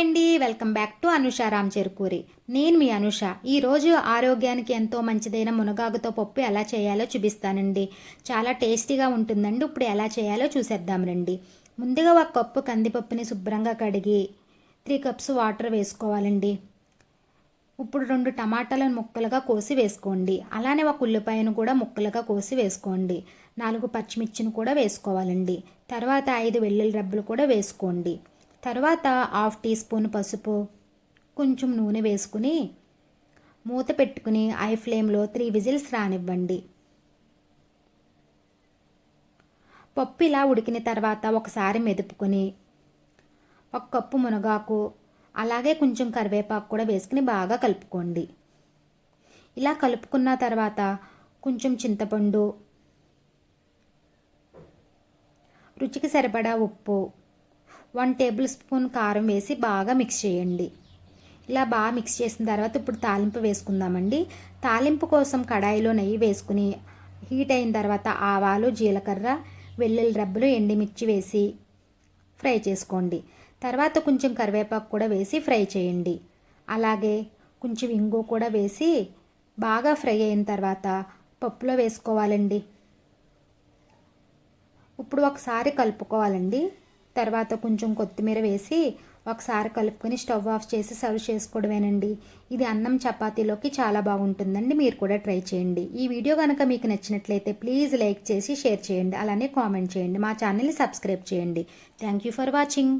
అండి. Welcome back to Anusha Ram Cherukuri. నేను మీ అనుష. ఈరోజు ఆరోగ్యానికి ఎంతో మంచిదైన మునగాకుతో పప్పు ఎలా చేయాలో చూపిస్తానండి. చాలా టేస్టీగా ఉంటుందండి. ఇప్పుడు ఎలా చేయాలో చూసేద్దాం రండి. ముందుగా ఒక కప్పు కందిపప్పుని శుభ్రంగా కడిగి త్రీ కప్స్ వాటర్ వేసుకోవాలండి. ఇప్పుడు రెండు టమాటాలను ముక్కలుగా కోసి వేసుకోండి. అలానే ఒక ఉల్లిపాయను కూడా ముక్కలుగా కోసి వేసుకోండి. నాలుగు పచ్చిమిర్చిని కూడా వేసుకోవాలండి. తర్వాత ఐదు వెల్లుల్లి రబ్బలు కూడా వేసుకోండి. తర్వాత హాఫ్ టీ స్పూన్ పసుపు కొంచెం నూనె వేసుకుని మూత పెట్టుకుని ఐ ఫ్లేమ్లో త్రీ విజిల్స్ రానివ్వండి. పప్పు ఇలా ఉడికిన తర్వాత ఒకసారి మెదుపుకొని ఒక కప్పు మునగాకు అలాగే కొంచెం కరివేపాకు కూడా వేసుకుని బాగా కలుపుకోండి. ఇలా కలుపుకున్న తర్వాత కొంచెం చింతపండు రుచికి సరిపడా ఉప్పు వన్ టేబుల్ స్పూన్ కారం వేసి బాగా మిక్స్ చేయండి. ఇలా బాగా మిక్స్ చేసిన తర్వాత ఇప్పుడు తాలింపు వేసుకుందామండి. తాలింపు కోసం కడాయిలో నెయ్యి వేసుకుని హీట్ అయిన తర్వాత ఆవాలు జీలకర్ర వెల్లుల్లి రబ్బలు ఎండిమిర్చి వేసి ఫ్రై చేసుకోండి. తర్వాత కొంచెం కరివేపాకు కూడా వేసి ఫ్రై చేయండి. అలాగే కొంచెం ఇంగు కూడా వేసి బాగా ఫ్రై అయిన తర్వాత పప్పులో వేసుకోవాలండి. ఇప్పుడు ఒకసారి కలుపుకోవాలండి. తర్వాత కొంచెం కొత్తిమీర వేసి ఒకసారి కలుపుకొని స్టవ్ ఆఫ్ చేసి సర్వ్ చేసుకోవడమేనండి. ఇది అన్నం చపాతీలోకి చాలా బాగుంటుందండి. మీరు కూడా ట్రై చేయండి. ఈ వీడియో కనుక మీకు నచ్చినట్లయితే ప్లీజ్ లైక్ చేసి షేర్ చేయండి. అలానే కామెంట్ చేయండి. మా ఛానల్ని సబ్స్క్రైబ్ చేయండి. Thank you for watching.